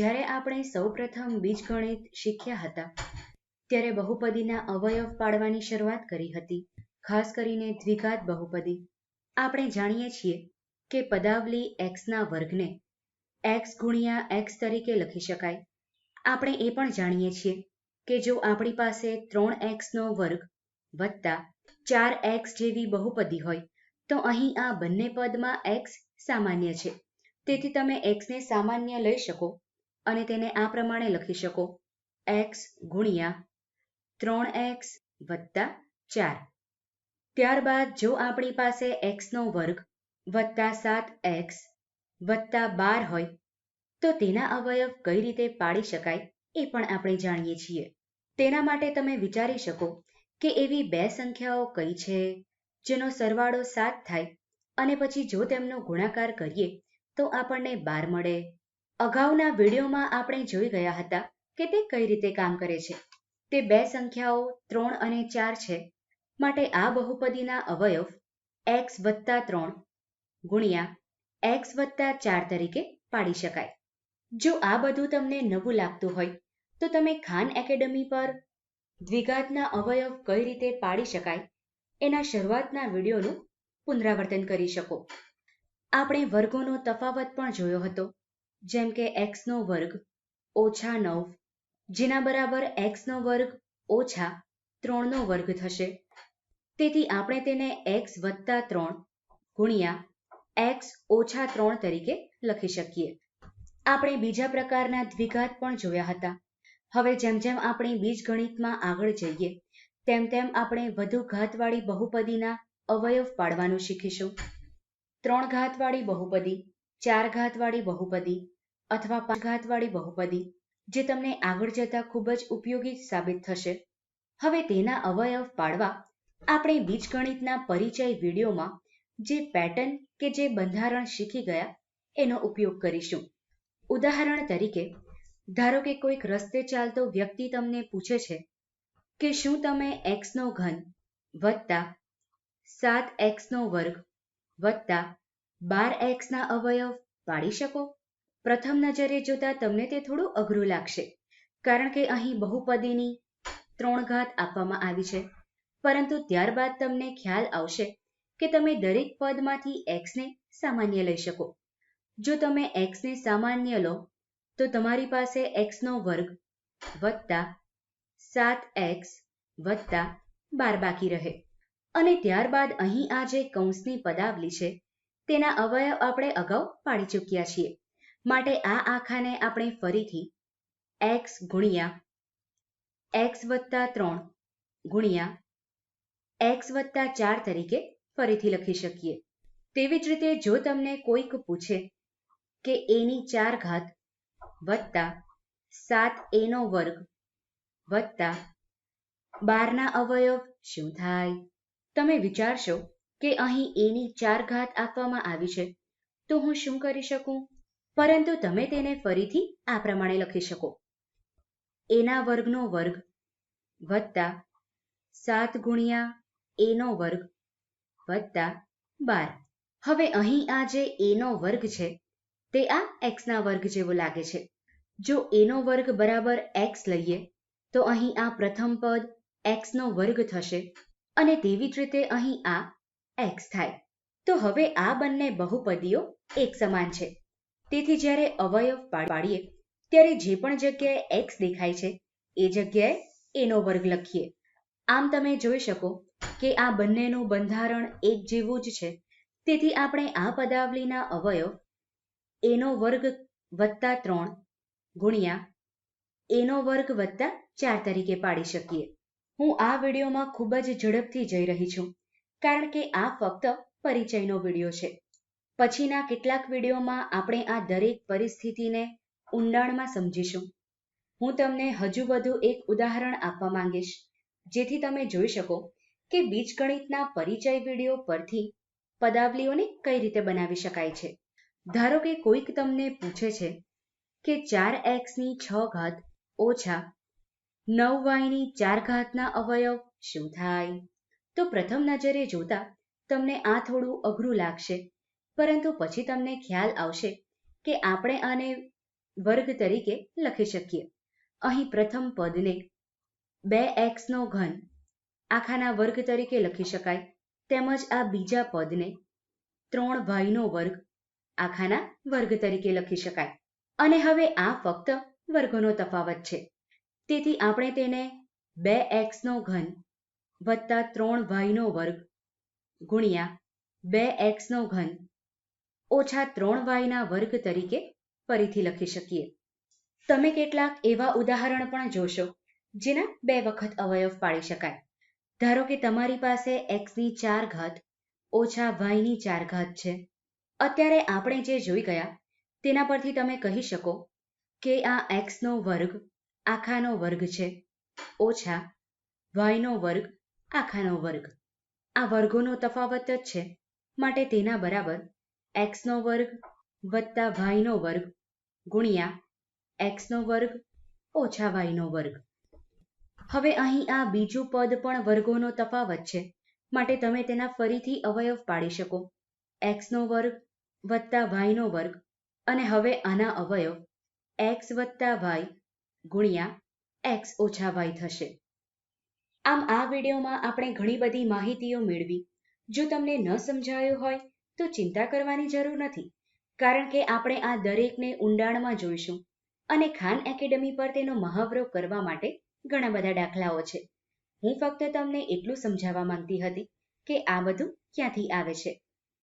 જ્યારે આપણે સૌપ્રથમ બીજગણિત શીખ્યા હતા, ત્યારે બહુપદીના અવયવ પાડવાની શરૂઆત કરી હતી, ખાસ કરીને દ્વિઘાત બહુપદી. આપણે જાણીએ છીએ કે પદાવલી એક્સના વર્ગને એક્સ ગુણ્યા એક્સ તરીકે લખી શકાય. આપણે એ પણ જાણીએ છીએ કે જો આપણી પાસે ત્રણ એક્સનો વર્ગ વત્તા ચાર એક્સ જેવી બહુપદી હોય, તો અહીં આ બંને પદમાં એક્સ સામાન્ય છે. તેથી તમે એક્સને સામાન્ય લઈ શકો અને તેને આ પ્રમાણે લખી શકો. એક્સ ગુણ્યા ત્રણ એક્સ વત્તા ચાર. ત્યારબાદ જો આપણી પાસે એક્સનો વર્ગ વત્તા સાત એક્સ વત્તા બાર હોય, તો તેના અવયવ કઈ રીતે પાડી શકાય એ પણ આપણે જાણીએ છીએ. તેના માટે તમે વિચારી શકો કે એવી બે સંખ્યાઓ કઈ છે, જેનો સરવાળો સાત થાય અને પછી જો તેમનો ગુણાકાર કરીએ તો આપણને બાર મળે. અગાઉના વિડીયોમાં આપણે જોઈ ગયા હતા કે તે કઈ રીતે કામ કરે છે. તે બે સંખ્યાઓ ત્રણ અને ચાર છે. માટે આ બહુપદીના અવયવ એક્સ વત્તા ત્રણ ગુણ્યા એક્સ વત્તા ચાર તરીકે પાડી શકાય. જો આ બધું તમને નવું લાગતું હોય, તો તમે ખાન એકેડમી પર દ્વિઘાતના અવયવ કઈ રીતે પાડી શકાય એના શરૂઆતના વિડીયોનું પુનરાવર્તન કરી શકો. આપણે વર્ગોનો તફાવત પણ જોયો હતો. જેમ કે એક્સનો વર્ગ ઓછા નવ, જેના બરાબર એક્સનો વર્ગ ઓછા ત્રણનો વર્ગ થશે. તેથી આપણે તેને એક્સ વત્તા ત્રણ ગુણ્યા એક્સ ઓછા ત્રણ તરીકે લખી શકીએ. આપણે બીજા પ્રકારના દ્વિઘાત પણ જોયા હતા. હવે જેમ જેમ આપણે બીજગણિતમાં આગળ જઈએ, તેમ તેમ આપણે વધુ ઘાતવાળી બહુપદીના અવયવ પાડવાનું શીખીશું. ત્રણ ઘાતવાળી બહુપદી ચાર ઘાતવાળી બહુપદી અથવા પાંચ ઘાતવાળી બહુપદી, જે તમને આગળ જતા ખૂબ જ ઉપયોગી સાબિત થશે. હવે તેના અવયવ પાડવા આપણે બીજગણિતના પરિચય વિડીયોમાં જે પેટર્ન કે જે બંધારણ શીખી ગયા, એનો ઉપયોગ કરીશું. ઉદાહરણ તરીકે, ધારો કે કોઈક રસ્તે ચાલતો વ્યક્તિ તમને પૂછે છે કે શું તમે એક્સનો ઘન વત્તા સાત એક્સનો વર્ગ વત્તા બાર એક્સના અવયવ પાડી શકો? પ્રથમ નજરે જોતા તમને તે થોડું અઘરું લાગશે, કારણ કે અહીં બહુપદીની ત્રણ ઘાત આપવામાં આવી છે. પરંતુ ત્યારબાદ તમને ખ્યાલ આવશે કે તમે દરેક પદમાંથી એક્સને સામાન્ય લઈ શકો. જો તમે એક્સને સામાન્ય લો, તો તમારી પાસે એક્સનો વર્ગ વત્તા સાત એક્સ વત્તા બાર બાકી રહે. અને ત્યારબાદ અહીં આ જે કૌંસની પદાવલી છે તેના અવયવ આપણે અગાઉ પાડી ચૂક્યા છીએ. માટે આ આખાને આપણે ફરીથી એક્સ ગુણ્યા એક્સ વત્તા ત્રણ ગુણ્યા એક્સ વત્તા ચાર તરીકે ફરીથી લખી શકીએ. તેવી જ રીતે જો તમને કોઈક પૂછે કે એની ચાર ઘાત વત્તા સાત એનો વર્ગ વત્તા બારના અવયવ શું થાય? તમે વિચારશો કે અહીં એની ચાર ઘાત આપવામાં આવી છે. તો હું શું કરી શકું? પરંતુ તમે તેને ફરીથી આ પ્રમાણે લખી શકો. એના વર્ગનો વર્ગ વત્તા સાત ગુણ્યા એનો વર્ગ વત્તા બાર. હવે અહીં આ જે એનો વર્ગ છે, તે આ એક્સના વર્ગ જેવો લાગે છે. જો એનો વર્ગ બરાબર એક્સ લઈએ, તો અહીં આ પ્રથમ પદ એક્સનો વર્ગ થશે અને તેવી જ રીતે અહીં આ એક્સ થાય. તો હવે આ બંને બહુપદીઓ એક સમાન છે. તેથી જ્યારે અવયવ પાડીએ, ત્યારે જે પણ જગ્યાએ એક્સ દેખાય છે, એ જગ્યાએ એનો વર્ગ લખીએ. આમ તમે જોઈ શકો કે આ બંનેનું બંધારણ એક જેવું જ છે. તેથી આપણે આ પદાવલીના અવયવ એનો વર્ગ વત્તા ત્રણ ગુણ્યા એનો વર્ગ વત્તા ચાર તરીકે પાડી શકીએ. હું આ વિડીયોમાં ખૂબ જ ઝડપથી જઈ રહી છું. કારણ કે આ ફક્ત પરિચયનો વીડિયો છે. પછીના કેટલાક વિડીયોમાં આપણે આ દરેક પરિસ્થિતિને ઊંડાણમાં સમજીશું. હું તમને હજુ વધુ એક ઉદાહરણ આપવા માંગીશ, જેથી તમે જોઈ શકો કે બીજગણિતના પરિચય વીડિયો પરથી પદાવલીઓને કઈ રીતે બનાવી શકાય છે. ધારો કે કોઈક તમને પૂછે છે કે ચાર એક્સની છ ઘાત ઓછા નવ વાયની ચાર ઘાતના અવયવ શું થાય? તો પ્રથમ નજરે જોતા તમને આ થોડું અઘરું લાગશે. પરંતુ પછી તમને ખ્યાલ આવશે કે આપણે આને વર્ગ તરીકે લખી શકીએ. અહીં પ્રથમ પદને બે એક્સનો ઘન આખાના વર્ગ તરીકે લખી શકાય. તેમજ આ બીજા પદને ત્રણ વાયનો વર્ગ આખાના વર્ગ તરીકે લખી શકાય. અને હવે આ ફક્ત વર્ગોનો તફાવત છે. તેથી આપણે તેને બે એક્સનો ઘન વત્તા ત્રણ વાયનો વર્ગ ગુણ્યા બે એક્સનો ઘન ઓછા ત્રણ વાયના વર્ગ તરીકે ફરીથી લખી શકીએ. તમે કેટલાક એવા ઉદાહરણ પણ જોશો જેના બે વખત અવયવ પાડી શકાય. ધારો કે તમારી પાસે એક્સની ચાર ઘાત ઓછા વાયની ચાર ઘાત છે. અત્યારે આપણે જે જોઈ ગયા, તેના પરથી તમે કહી શકો કે આ એક્સનો વર્ગ આખાનો વર્ગ છે. ઓછા વાયનો વર્ગ આખાનો વર્ગ. આ વર્ગોનો તફાવત જ છે. માટે તેના બરાબર એક્સનો વર્ગ વત્તા વાયનો વર્ગ ગુણ્યા એક્સનો વર્ગ ઓછા વાયનો વર્ગ. હવે અહીં આ બીજું પદ પણ વર્ગોનો તફાવત છે. માટે તમે તેના ફરીથી અવયવ પાડી શકો. એક્સનો વર્ગ વત્તા વાયનો વર્ગ અને હવે આના અવયવ એક્સ વત્તા વાય ગુણ્યા એક્સ ઓછા વાય થશે. આમ આ વિડીયોમાં આપણે ઘણી બધી માહિતીઓ મેળવી. જો તમને ન સમજાયું હોય, તો ચિંતા કરવાની જરૂર નથી, કારણ કે આપણે આ દરેકને ઊંડાણમાં જોઈશું અને ખાન એકેડમી પર તેનો મહાવરો કરવા માટે ઘણા બધા દાખલાઓ છે. હું ફક્ત તમને એટલું સમજાવવા માંગતી હતી કે આ બધું ક્યાંથી આવે છે.